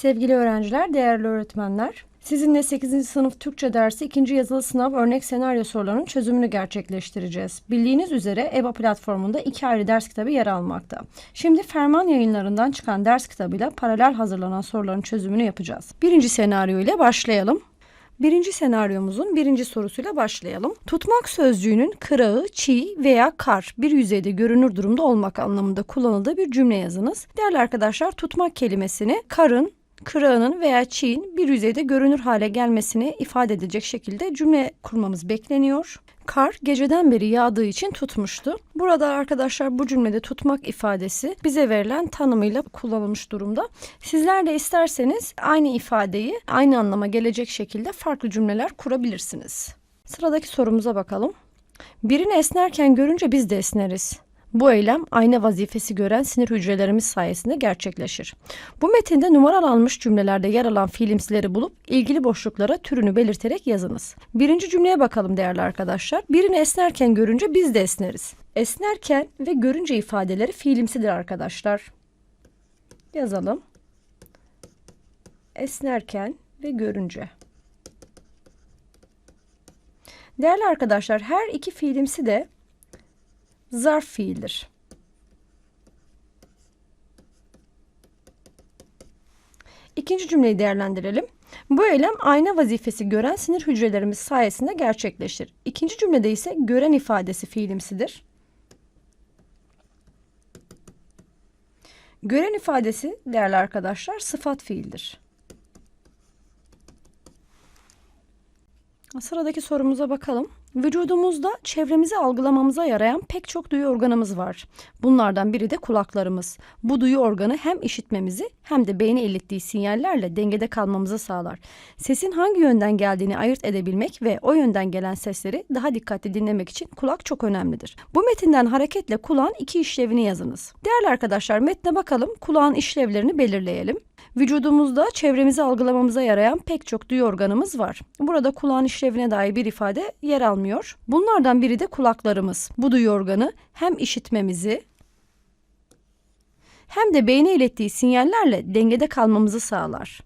Sevgili öğrenciler, değerli öğretmenler. Sizinle 8. sınıf Türkçe dersi 2. yazılı sınav örnek senaryo sorularının çözümünü gerçekleştireceğiz. Bildiğiniz üzere EBA platformunda iki ayrı ders kitabı yer almakta. Şimdi Ferman yayınlarından çıkan ders kitabıyla paralel hazırlanan soruların çözümünü yapacağız. Birinci senaryo ile başlayalım. Birinci senaryomuzun birinci sorusuyla başlayalım. Tutmak sözcüğünün kırağı, çiğ veya kar bir yüzeyde görünür durumda olmak anlamında kullanıldığı bir cümle yazınız. Değerli arkadaşlar tutmak kelimesini karın, kırağının veya çiğin bir yüzeyde görünür hale gelmesini ifade edecek şekilde cümle kurmamız bekleniyor. Kar geceden beri yağdığı için tutmuştu. Burada arkadaşlar bu cümlede tutmak ifadesi bize verilen tanımıyla kullanılmış durumda. Sizler de isterseniz aynı ifadeyi aynı anlama gelecek şekilde farklı cümleler kurabilirsiniz. Sıradaki sorumuza bakalım. Birini esnerken görünce biz de esneriz. Bu eylem ayna vazifesi gören sinir hücrelerimiz sayesinde gerçekleşir. Bu metinde numaralanmış cümlelerde yer alan fiilimsileri bulup ilgili boşluklara türünü belirterek yazınız. Birinci cümleye bakalım değerli arkadaşlar. Birini esnerken görünce biz de esneriz. Esnerken ve görünce ifadeleri fiilimsidir arkadaşlar. Yazalım. Esnerken ve görünce. Değerli arkadaşlar her iki fiilimsi de zarf fiildir. İkinci cümleyi değerlendirelim. Bu eylem ayna vazifesi gören sinir hücrelerimiz sayesinde gerçekleşir. İkinci cümlede ise gören ifadesi fiilimsidir. Gören ifadesi değerli arkadaşlar sıfat fiildir. Sıradaki sorumuza bakalım. Vücudumuzda çevremizi algılamamıza yarayan pek çok duyu organımız var. Bunlardan biri de kulaklarımız. Bu duyu organı hem işitmemizi hem de beyne ilettiği sinyallerle dengede kalmamızı sağlar. Sesin hangi yönden geldiğini ayırt edebilmek ve o yönden gelen sesleri daha dikkatli dinlemek için kulak çok önemlidir. Bu metinden hareketle kulağın iki işlevini yazınız. Değerli arkadaşlar metne bakalım kulağın işlevlerini belirleyelim. Vücudumuzda çevremizi algılamamıza yarayan pek çok duyu organımız var. Burada kulağın işlevine dair bir ifade yer almıyor. Bunlardan biri de kulaklarımız. Bu duyu organı hem işitmemizi hem de beyne ilettiği sinyallerle dengede kalmamızı sağlar.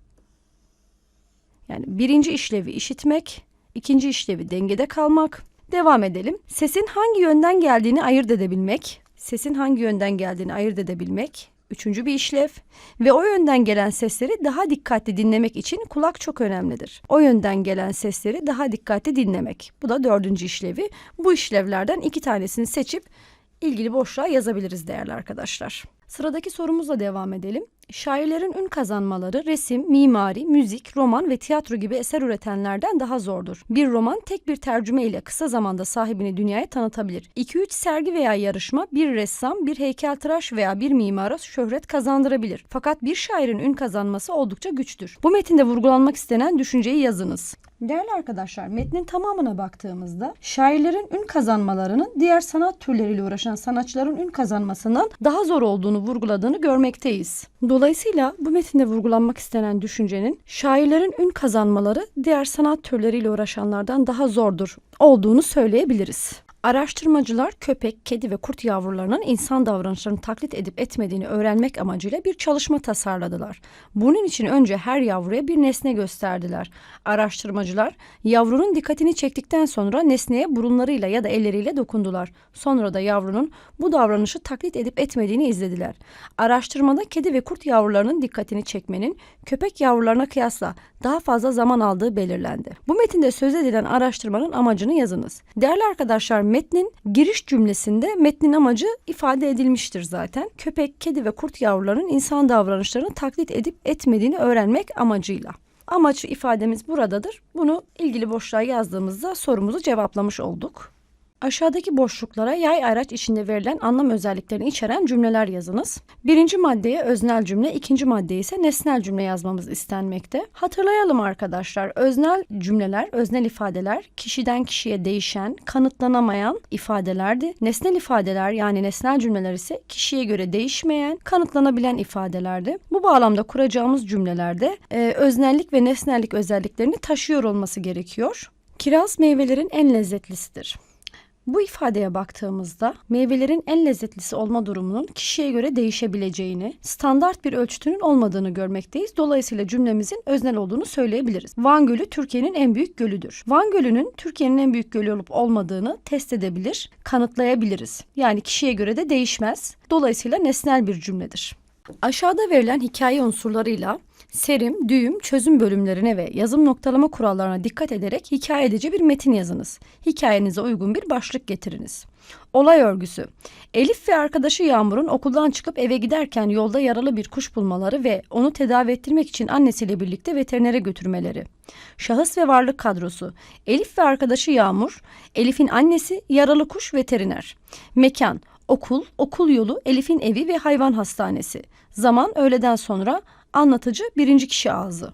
Yani birinci işlevi işitmek, ikinci işlevi dengede kalmak. Devam edelim. Sesin hangi yönden geldiğini ayırt edebilmek. Sesin hangi yönden geldiğini ayırt edebilmek. Üçüncü bir işlev ve o yönden gelen sesleri daha dikkatli dinlemek için kulak çok önemlidir. O yönden gelen sesleri daha dikkatli dinlemek. Bu da dördüncü işlevi. Bu işlevlerden iki tanesini seçip ilgili boşluğa yazabiliriz değerli arkadaşlar. Sıradaki sorumuzla devam edelim. Şairlerin ün kazanmaları resim, mimari, müzik, roman ve tiyatro gibi eser üretenlerden daha zordur. Bir roman tek bir tercüme ile kısa zamanda sahibini dünyaya tanıtabilir. 2-3 sergi veya yarışma bir ressam, bir heykeltıraş veya bir mimara şöhret kazandırabilir. Fakat bir şairin ün kazanması oldukça güçtür. Bu metinde vurgulanmak istenen düşünceyi yazınız. Değerli arkadaşlar metnin tamamına baktığımızda şairlerin ün kazanmalarının diğer sanat türleriyle uğraşan sanatçıların ün kazanmasından daha zor olduğunu vurguladığını görmekteyiz. Dolayısıyla bu metinde vurgulanmak istenen düşüncenin şairlerin ün kazanmaları diğer sanat türleriyle uğraşanlardan daha zordur olduğunu söyleyebiliriz. Araştırmacılar köpek, kedi ve kurt yavrularının insan davranışlarını taklit edip etmediğini öğrenmek amacıyla bir çalışma tasarladılar. Bunun için önce her yavruya bir nesne gösterdiler. Araştırmacılar yavrunun dikkatini çektikten sonra nesneye burunlarıyla ya da elleriyle dokundular. Sonra da yavrunun bu davranışı taklit edip etmediğini izlediler. Araştırmada kedi ve kurt yavrularının dikkatini çekmenin köpek yavrularına kıyasla daha fazla zaman aldığı belirlendi. Bu metinde söz edilen araştırmanın amacını yazınız. Değerli arkadaşlar metnin giriş cümlesinde metnin amacı ifade edilmiştir zaten. Köpek, kedi ve kurt yavrularının insan davranışlarını taklit edip etmediğini öğrenmek amacıyla. Amaç ifademiz buradadır. Bunu ilgili boşluğa yazdığımızda sorumuzu cevaplamış olduk. Aşağıdaki boşluklara yay araç içinde verilen anlam özelliklerini içeren cümleler yazınız. Birinci maddeye öznel cümle, ikinci maddeye ise nesnel cümle yazmamız istenmekte. Hatırlayalım arkadaşlar, öznel cümleler, öznel ifadeler kişiden kişiye değişen, kanıtlanamayan ifadelerdi. Nesnel ifadeler yani nesnel cümleler ise kişiye göre değişmeyen, kanıtlanabilen ifadelerdi. Bu bağlamda kuracağımız cümlelerde e, öznellik ve nesnellik özelliklerini taşıyor olması gerekiyor. Kiraz meyvelerin en lezzetlisidir. Bu ifadeye baktığımızda meyvelerin en lezzetlisi olma durumunun kişiye göre değişebileceğini, standart bir ölçütünün olmadığını görmekteyiz. Dolayısıyla cümlemizin öznel olduğunu söyleyebiliriz. Van Gölü Türkiye'nin en büyük gölüdür. Van Gölü'nün Türkiye'nin en büyük gölü olup olmadığını test edebilir, kanıtlayabiliriz. Yani kişiye göre de değişmez. Dolayısıyla nesnel bir cümledir. Aşağıda verilen hikaye unsurlarıyla serim, düğüm, çözüm bölümlerine ve yazım noktalama kurallarına dikkat ederek hikayedici bir metin yazınız. Hikayenize uygun bir başlık getiriniz. Olay örgüsü. Elif ve arkadaşı Yağmur'un okuldan çıkıp eve giderken yolda yaralı bir kuş bulmaları ve onu tedavi ettirmek için annesiyle birlikte veterinere götürmeleri. Şahıs ve varlık kadrosu. Elif ve arkadaşı Yağmur, Elif'in annesi, yaralı kuş, veteriner. Mekan. Okul, okul yolu, Elif'in evi ve hayvan hastanesi. Zaman öğleden sonra, anlatıcı birinci kişi ağzı.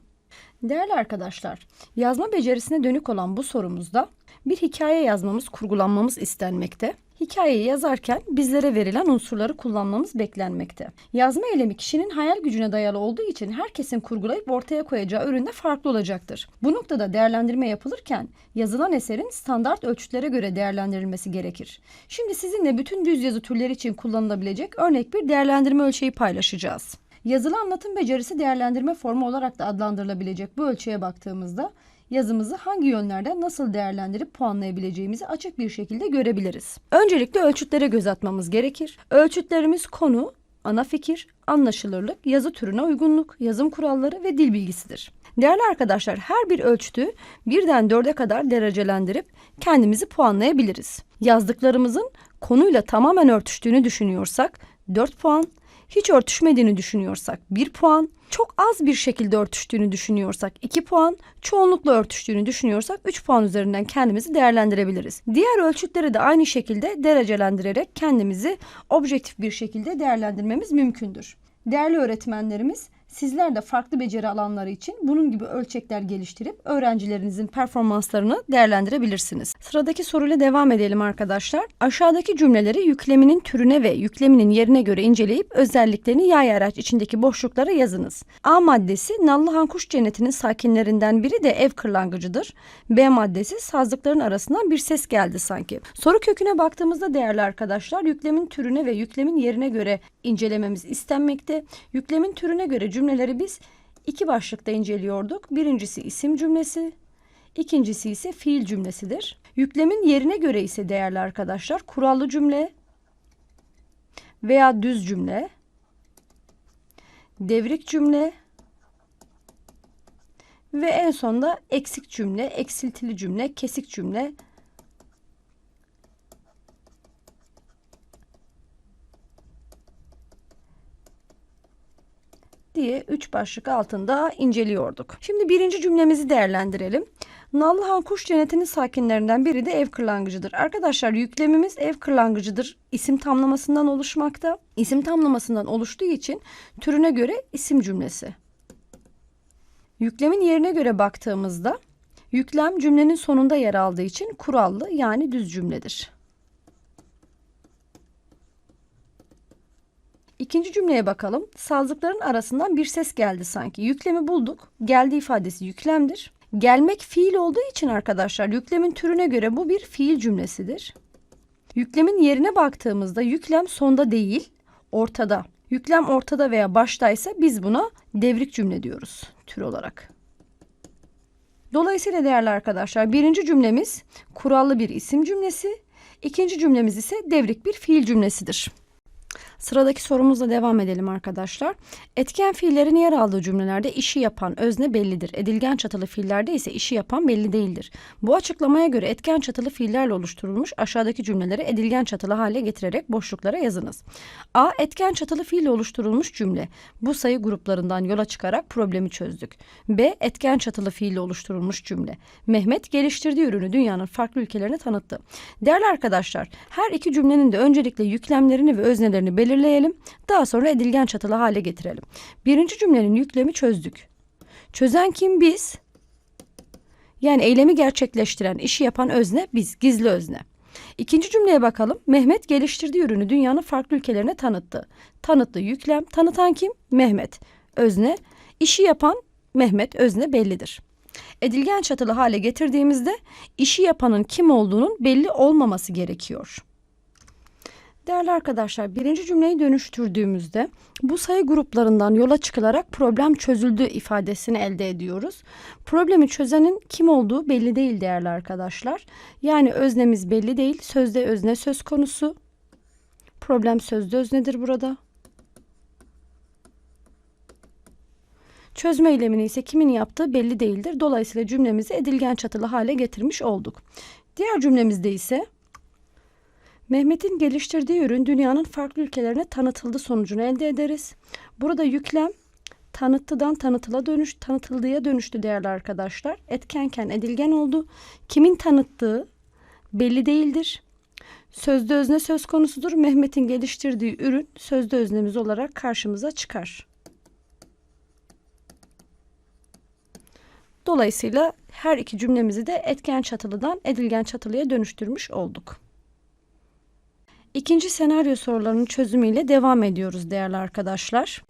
Değerli arkadaşlar, yazma becerisine dönük olan bu sorumuzda bir hikaye yazmamız, kurgulanmamız istenmekte. Hikayeyi yazarken bizlere verilen unsurları kullanmamız beklenmekte. Yazma eylemi kişinin hayal gücüne dayalı olduğu için herkesin kurgulayıp ortaya koyacağı üründe farklı olacaktır. Bu noktada değerlendirme yapılırken yazılan eserin standart ölçütlere göre değerlendirilmesi gerekir. Şimdi sizinle bütün düz yazı türleri için kullanılabilecek örnek bir değerlendirme ölçeği paylaşacağız. Yazılı anlatım becerisi değerlendirme formu olarak da adlandırılabilecek bu ölçüye baktığımızda yazımızı hangi yönlerden nasıl değerlendirip puanlayabileceğimizi açık bir şekilde görebiliriz. Öncelikle ölçütlere göz atmamız gerekir. Ölçütlerimiz konu, ana fikir, anlaşılırlık, yazı türüne uygunluk, yazım kuralları ve dil bilgisidir. Değerli arkadaşlar her bir ölçütü birden dörde kadar derecelendirip kendimizi puanlayabiliriz. Yazdıklarımızın konuyla tamamen örtüştüğünü düşünüyorsak 4 puan, hiç örtüşmediğini düşünüyorsak 1 puan, çok az bir şekilde örtüştüğünü düşünüyorsak 2 puan, çoğunlukla örtüştüğünü düşünüyorsak 3 puan üzerinden kendimizi değerlendirebiliriz. Diğer ölçütleri de aynı şekilde derecelendirerek kendimizi objektif bir şekilde değerlendirmemiz mümkündür. Değerli öğretmenlerimiz sizler de farklı beceri alanları için bunun gibi ölçekler geliştirip öğrencilerinizin performanslarını değerlendirebilirsiniz. Sıradaki soruyla devam edelim arkadaşlar. Aşağıdaki cümleleri yükleminin türüne ve yükleminin yerine göre inceleyip özelliklerini yay araç içindeki boşluklara yazınız. A maddesi Nallıhan Kuş Cenneti'nin sakinlerinden biri de ev kırlangıcıdır. B maddesi sazlıkların arasından bir ses geldi sanki. Soru köküne baktığımızda değerli arkadaşlar yüklemin türüne ve yüklemin yerine göre incelememiz istenmekte. Yüklemin türüne göre cümleleri biz iki başlıkta inceliyorduk. Birincisi isim cümlesi, ikincisi ise fiil cümlesidir. Yüklemin yerine göre ise değerli arkadaşlar kurallı cümle veya düz cümle, devrik cümle ve en sonda eksik cümle, eksiltili cümle, kesik cümle diye üç başlık altında inceliyorduk. Şimdi birinci cümlemizi değerlendirelim. Nallıhan kuş cennetinin sakinlerinden biri de ev kırlangıcıdır. Arkadaşlar yüklemimiz ev kırlangıcıdır isim tamlamasından oluşmakta. İsim tamlamasından oluştuğu için türüne göre isim cümlesi. Yüklemin yerine göre baktığımızda yüklem cümlenin sonunda yer aldığı için kurallı yani düz cümledir. İkinci cümleye bakalım. Sazlıkların arasından bir ses geldi sanki. Yüklemi bulduk. Geldi ifadesi yüklemdir. Gelmek fiil olduğu için arkadaşlar yüklemin türüne göre bu bir fiil cümlesidir. Yüklemin yerine baktığımızda yüklem sonda değil, ortada. Yüklem ortada veya baştaysa biz buna devrik cümle diyoruz tür olarak. Dolayısıyla değerli arkadaşlar birinci cümlemiz kurallı bir isim cümlesi, ikinci cümlemiz ise devrik bir fiil cümlesidir. Sıradaki sorumuzla devam edelim arkadaşlar. Etken fiillerin yer aldığı cümlelerde işi yapan özne bellidir. Edilgen çatılı fiillerde ise işi yapan belli değildir. Bu açıklamaya göre etken çatılı fiillerle oluşturulmuş aşağıdaki cümleleri edilgen çatılı hale getirerek boşluklara yazınız. A. Etken çatılı fiille oluşturulmuş cümle. Bu sayı gruplarından yola çıkarak problemi çözdük. B. Etken çatılı fiille oluşturulmuş cümle. Mehmet geliştirdiği ürünü dünyanın farklı ülkelerine tanıttı. Değerli arkadaşlar, her iki cümlenin de öncelikle yüklemlerini ve öznelerini belirleyelim. Daha sonra edilgen çatılı hale getirelim. Birinci cümlenin yüklemi çözdük. Çözen kim? Biz. Yani eylemi gerçekleştiren, işi yapan özne biz, gizli özne. İkinci cümleye bakalım. Mehmet geliştirdiği ürünü dünyanın farklı ülkelerine tanıttı. Tanıttı yüklem. Tanıtan kim? Mehmet. Özne. İşi yapan Mehmet özne bellidir. Edilgen çatılı hale getirdiğimizde işi yapanın kim olduğunun belli olmaması gerekiyor. Değerli arkadaşlar birinci cümleyi dönüştürdüğümüzde bu sayı gruplarından yola çıkılarak problem çözüldü ifadesini elde ediyoruz. Problemi çözenin kim olduğu belli değil değerli arkadaşlar. Yani öznemiz belli değil. Sözde özne söz konusu. Problem sözde öznedir burada. Çözme eylemini ise kimin yaptığı belli değildir. Dolayısıyla cümlemizi edilgen çatılı hale getirmiş olduk. Diğer cümlemizde ise Mehmet'in geliştirdiği ürün dünyanın farklı ülkelerine tanıtıldı sonucunu elde ederiz. Burada yüklem tanıttıdan tanıtıla dönüş, tanıtıldıya dönüştü değerli arkadaşlar. Etkenken edilgen oldu. Kimin tanıttığı belli değildir. Sözde özne söz konusudur. Mehmet'in geliştirdiği ürün sözde öznemiz olarak karşımıza çıkar. Dolayısıyla her iki cümlemizi de etken çatılıdan edilgen çatılıya dönüştürmüş olduk. İkinci senaryo sorularının çözümüyle devam ediyoruz değerli arkadaşlar.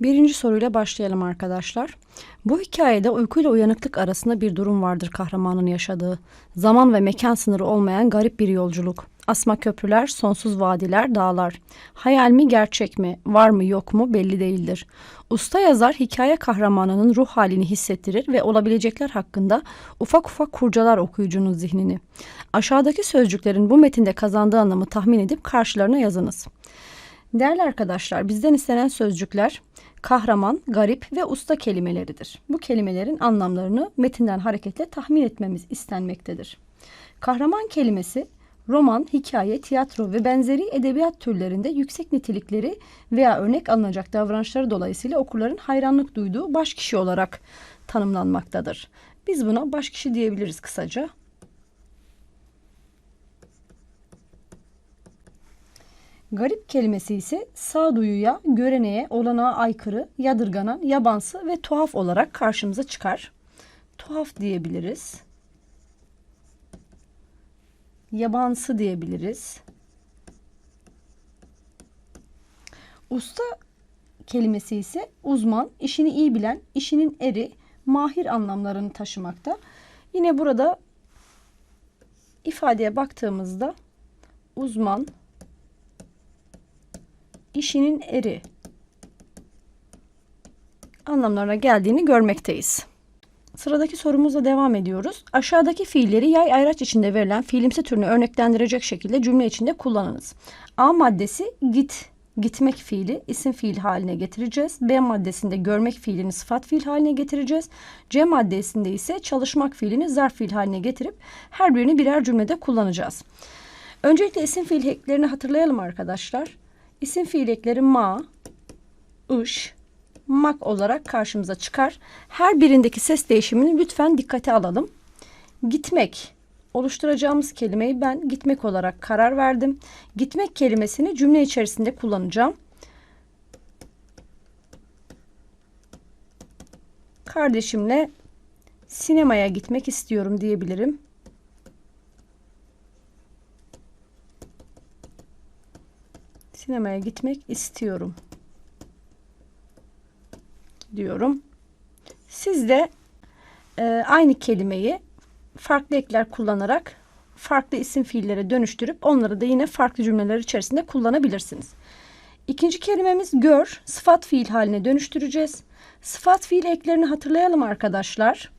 Birinci soruyla başlayalım arkadaşlar. Bu hikayede uykuyla uyanıklık arasında bir durum vardır kahramanın yaşadığı. Zaman ve mekan sınırı olmayan garip bir yolculuk. Asma köprüler, sonsuz vadiler, dağlar. Hayal mi gerçek mi, var mı yok mu belli değildir. Usta yazar hikaye kahramanının ruh halini hissettirir ve olabilecekler hakkında ufak ufak kurcalar okuyucunun zihnini. Aşağıdaki sözcüklerin bu metinde kazandığı anlamı tahmin edip karşılarına yazınız. Değerli arkadaşlar bizden istenen sözcükler kahraman, garip ve usta kelimeleridir. Bu kelimelerin anlamlarını metinden hareketle tahmin etmemiz istenmektedir. Kahraman kelimesi roman, hikaye, tiyatro ve benzeri edebiyat türlerinde yüksek nitelikleri veya örnek alınacak davranışları dolayısıyla okurların hayranlık duyduğu baş kişi olarak tanımlanmaktadır. Biz buna baş kişi diyebiliriz kısaca. Garip kelimesi ise sağduyuya, göreneğe, olanağa aykırı, yadırganan, yabansı ve tuhaf olarak karşımıza çıkar. Tuhaf diyebiliriz. Yabansı diyebiliriz. Usta kelimesi ise uzman, işini iyi bilen, işinin eri, mahir anlamlarını taşımakta. Yine burada ifadeye baktığımızda uzman, işinin eri anlamlarına geldiğini görmekteyiz. Sıradaki sorumuzla devam ediyoruz. Aşağıdaki fiilleri yay ayraç içinde verilen fiilimsi türünü örneklendirecek şekilde cümle içinde kullanınız. A maddesi git, gitmek fiili isim fiil haline getireceğiz. B maddesinde görmek fiilini sıfat fiil haline getireceğiz. C maddesinde ise çalışmak fiilini zarf fiil haline getirip her birini birer cümlede kullanacağız. Öncelikle isim fiil eklerini hatırlayalım arkadaşlar. İsim fiil ekleri ma, ış, mak olarak karşımıza çıkar. Her birindeki ses değişimini lütfen dikkate alalım. Gitmek oluşturacağımız kelimeyi ben gitmek olarak karar verdim. Gitmek kelimesini cümle içerisinde kullanacağım. Kardeşimle sinemaya gitmek istiyorum diyebilirim. Sinemaya gitmek istiyorum diyorum. Siz de e, aynı kelimeyi farklı ekler kullanarak farklı isim fiillere dönüştürüp onları da yine farklı cümleler içerisinde kullanabilirsiniz. İkinci kelimemiz gör. Sıfat fiil haline dönüştüreceğiz. Sıfat fiil eklerini hatırlayalım arkadaşlar.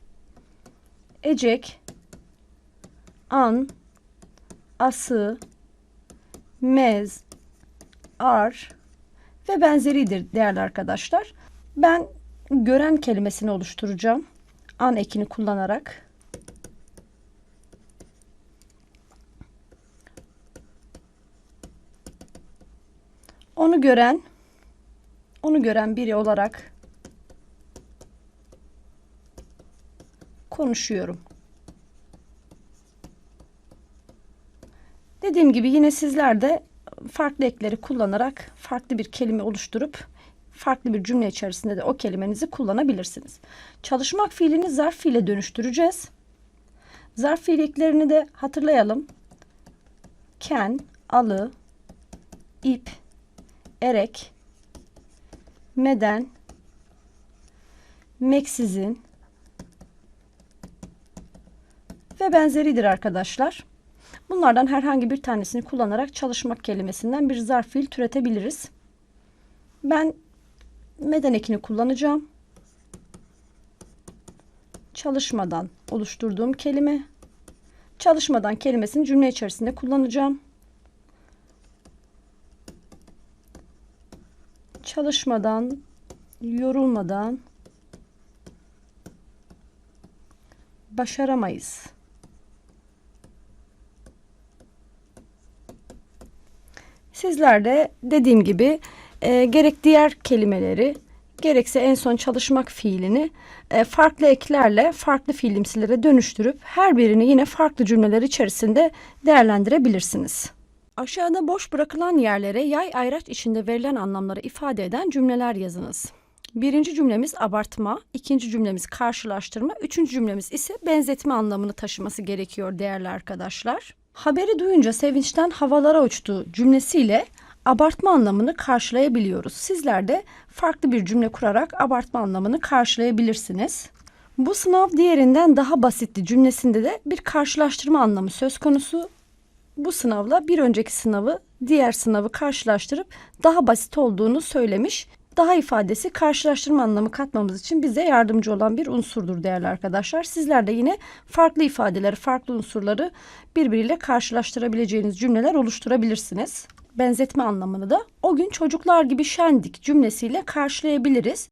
Ecek, an, ası, mez, ar ve benzeridir değerli arkadaşlar. Ben gören kelimesini oluşturacağım. An ekini kullanarak. Onu gören, onu gören biri olarak konuşuyorum. Dediğim gibi yine sizler de farklı ekleri kullanarak farklı bir kelime oluşturup farklı bir cümle içerisinde de o kelimenizi kullanabilirsiniz. Çalışmak fiilini zarf fiile dönüştüreceğiz. Zarf fiil eklerini de hatırlayalım. Ken, alı, ip, erek, meden, meksizin, ve benzeridir arkadaşlar. Bunlardan herhangi bir tanesini kullanarak çalışmak kelimesinden bir zarf fiil türetebiliriz. Ben meden ekini kullanacağım. Çalışmadan oluşturduğum kelime. Çalışmadan kelimesini cümle içerisinde kullanacağım. Çalışmadan, yorulmadan başaramayız. Sizler de dediğim gibi e, gerek diğer kelimeleri gerekse en son çalışmak fiilini e, farklı eklerle farklı fiilimsilere dönüştürüp her birini yine farklı cümleler içerisinde değerlendirebilirsiniz. Aşağıda boş bırakılan yerlere yay ayraç içinde verilen anlamları ifade eden cümleler yazınız. Birinci cümlemiz abartma, ikinci cümlemiz karşılaştırma, üçüncü cümlemiz ise benzetme anlamını taşıması gerekiyor değerli arkadaşlar. Haberi duyunca sevinçten havalara uçtu cümlesiyle abartma anlamını karşılayabiliyoruz. Sizler de farklı bir cümle kurarak abartma anlamını karşılayabilirsiniz. Bu sınav diğerinden daha basitti cümlesinde de bir karşılaştırma anlamı söz konusu. Bu sınavla bir önceki sınavı diğer sınavı karşılaştırıp daha basit olduğunu söylemiş. Daha ifadesi karşılaştırma anlamı katmamız için bize yardımcı olan bir unsurdur değerli arkadaşlar. Sizler de yine farklı ifadeleri, farklı unsurları birbiriyle karşılaştırabileceğiniz cümleler oluşturabilirsiniz. Benzetme anlamını da o gün çocuklar gibi şendik cümlesiyle karşılayabiliriz.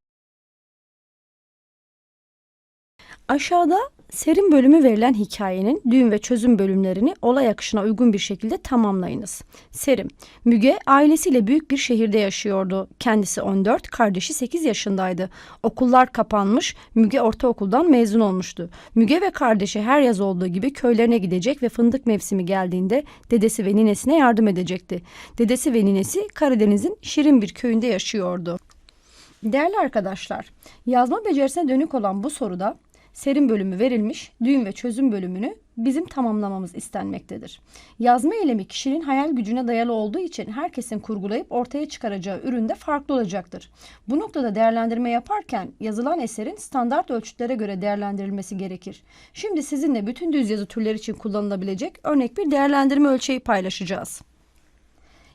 Aşağıda serim bölümü verilen hikayenin düğün ve çözüm bölümlerini olay akışına uygun bir şekilde tamamlayınız. Serim, Müge ailesiyle büyük bir şehirde yaşıyordu. Kendisi 14, kardeşi 8 yaşındaydı. Okullar kapanmış, Müge ortaokuldan mezun olmuştu. Müge ve kardeşi her yaz olduğu gibi köylerine gidecek ve fındık mevsimi geldiğinde dedesi ve ninesine yardım edecekti. Dedesi ve ninesi Karadeniz'in şirin bir köyünde yaşıyordu. Değerli arkadaşlar, yazma becerisine dönük olan bu soruda serim bölümü verilmiş, düğüm ve çözüm bölümünü bizim tamamlamamız istenmektedir. Yazma eylemi kişinin hayal gücüne dayalı olduğu için herkesin kurgulayıp ortaya çıkaracağı üründe farklı olacaktır. Bu noktada değerlendirme yaparken yazılan eserin standart ölçütlere göre değerlendirilmesi gerekir. Şimdi sizinle bütün düz yazı türleri için kullanılabilecek örnek bir değerlendirme ölçeği paylaşacağız.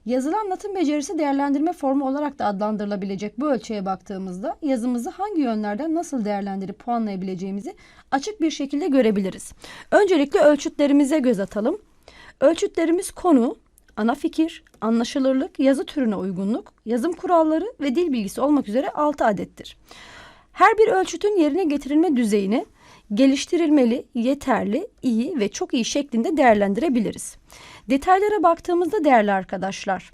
Yazılı anlatım becerisi değerlendirme formu olarak da adlandırılabilecek bu ölçüye baktığımızda yazımızı hangi yönlerden nasıl değerlendirip puanlayabileceğimizi açık bir şekilde görebiliriz. Öncelikle ölçütlerimize göz atalım. Ölçütlerimiz konu, ana fikir, anlaşılırlık, yazı türüne uygunluk, yazım kuralları ve dil bilgisi olmak üzere 6 adettir. Her bir ölçütün yerine getirilme düzeyini geliştirilmeli, yeterli, iyi ve çok iyi şeklinde değerlendirebiliriz. Detaylara baktığımızda değerli arkadaşlar,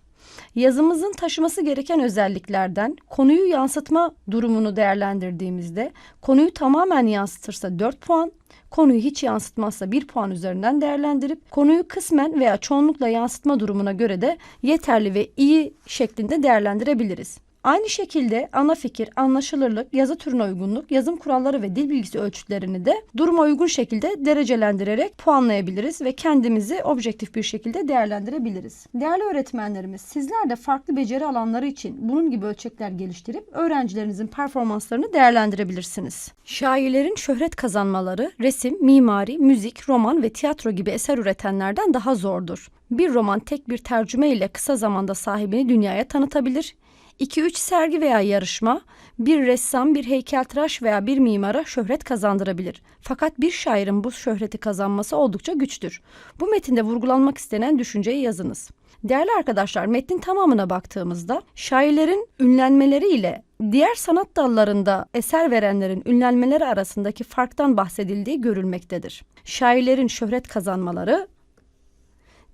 yazımızın taşıması gereken özelliklerden konuyu yansıtma durumunu değerlendirdiğimizde konuyu tamamen yansıtırsa 4 puan, konuyu hiç yansıtmazsa 1 puan üzerinden değerlendirip konuyu kısmen veya çoğunlukla yansıtma durumuna göre de yeterli ve iyi şeklinde değerlendirebiliriz. Aynı şekilde ana fikir, anlaşılırlık, yazı türüne uygunluk, yazım kuralları ve dil bilgisi ölçütlerini de duruma uygun şekilde derecelendirerek puanlayabiliriz ve kendimizi objektif bir şekilde değerlendirebiliriz. Değerli öğretmenlerimiz, sizler de farklı beceri alanları için bunun gibi ölçekler geliştirip öğrencilerinizin performanslarını değerlendirebilirsiniz. Şairlerin şöhret kazanmaları resim, mimari, müzik, roman ve tiyatro gibi eser üretenlerden daha zordur. Bir roman tek bir tercüme ile kısa zamanda sahibini dünyaya tanıtabilir. 2-3 sergi veya yarışma bir ressam, bir heykeltıraş veya bir mimara şöhret kazandırabilir. Fakat bir şairin bu şöhreti kazanması oldukça güçtür. Bu metinde vurgulanmak istenen düşünceyi yazınız. Değerli arkadaşlar metnin tamamına baktığımızda şairlerin ünlenmeleri ile diğer sanat dallarında eser verenlerin ünlenmeleri arasındaki farktan bahsedildiği görülmektedir. Şairlerin şöhret kazanmaları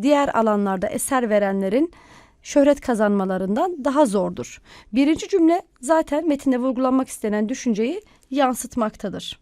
diğer alanlarda eser verenlerin şöhret kazanmalarından daha zordur. Birinci cümle zaten metinde vurgulanmak istenen düşünceyi yansıtmaktadır.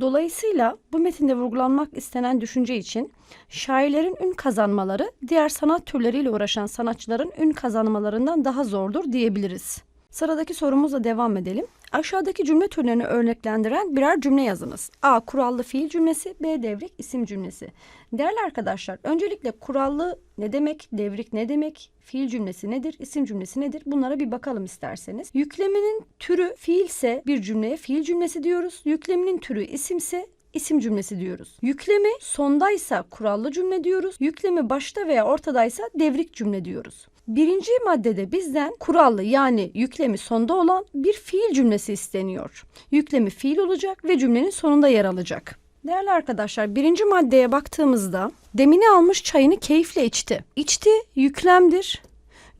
Dolayısıyla bu metinde vurgulanmak istenen düşünce için şairlerin ün kazanmaları diğer sanat türleriyle uğraşan sanatçıların ün kazanmalarından daha zordur diyebiliriz. Sıradaki sorumuzla devam edelim. Aşağıdaki cümle türlerini örneklendiren birer cümle yazınız. A. Kurallı fiil cümlesi, B. Devrik isim cümlesi. Değerli arkadaşlar, öncelikle kurallı ne demek, devrik ne demek, fiil cümlesi nedir, isim cümlesi nedir? Bunlara bir bakalım isterseniz. Yükleminin türü fiilse bir cümleye fiil cümlesi diyoruz. Yükleminin türü isimse isim cümlesi diyoruz. Yüklemi sondaysa kurallı cümle diyoruz. Yüklemi başta veya ortadaysa devrik cümle diyoruz. Birinci maddede bizden kurallı yani yüklemi sonda olan bir fiil cümlesi isteniyor. Yüklemi fiil olacak ve cümlenin sonunda yer alacak. Değerli arkadaşlar birinci maddeye baktığımızda demini almış çayını keyifle içti. İçti yüklemdir.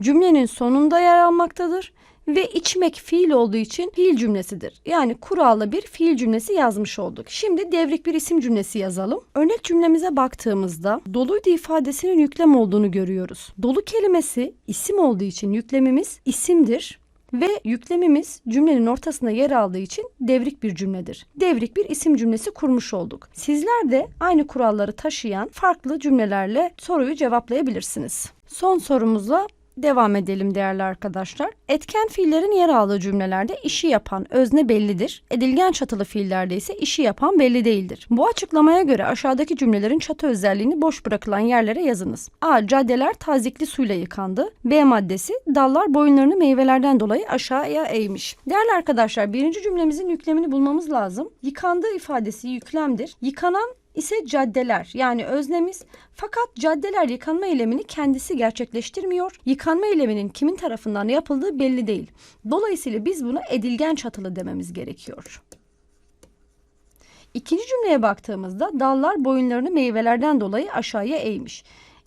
Cümlenin sonunda yer almaktadır ve içmek fiil olduğu için fiil cümlesidir. Yani kurallı bir fiil cümlesi yazmış olduk. Şimdi devrik bir isim cümlesi yazalım. Örnek cümlemize baktığımızda doluydu ifadesinin yüklem olduğunu görüyoruz. Dolu kelimesi isim olduğu için yüklemimiz isimdir. Ve yüklemimiz cümlenin ortasında yer aldığı için devrik bir cümledir. Devrik bir isim cümlesi kurmuş olduk. Sizler de aynı kuralları taşıyan farklı cümlelerle soruyu cevaplayabilirsiniz. Son sorumuzla devam edelim değerli arkadaşlar. Etken fiillerin yer aldığı cümlelerde işi yapan özne bellidir. Edilgen çatılı fiillerde ise işi yapan belli değildir. Bu açıklamaya göre aşağıdaki cümlelerin çatı özelliğini boş bırakılan yerlere yazınız. A. Caddeler tazikli suyla yıkandı. B maddesi dallar boyunlarını meyvelerden dolayı aşağıya eğmiş. Değerli arkadaşlar birinci cümlemizin yüklemini bulmamız lazım. Yıkandığı ifadesi yüklemdir. Yıkanan ise caddeler yani öznemiz fakat caddeler yıkanma eylemini kendisi gerçekleştirmiyor. Yıkanma eyleminin kimin tarafından yapıldığı belli değil. Dolayısıyla biz buna edilgen çatılı dememiz gerekiyor. İkinci cümleye baktığımızda dallar boyunlarını meyvelerden dolayı aşağıya eğmiş.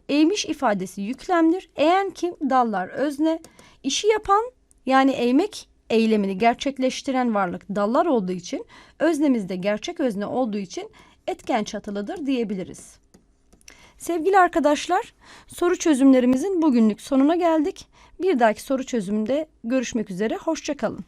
Eğmiş ifadesi yüklemdir. Eğen kim? Dallar özne. İşi yapan yani eğmek eylemini gerçekleştiren varlık dallar olduğu için öznemizde gerçek özne olduğu için etken çatılıdır diyebiliriz. Sevgili arkadaşlar, soru çözümlerimizin bugünlük sonuna geldik. Bir dahaki soru çözümünde görüşmek üzere, hoşçakalın.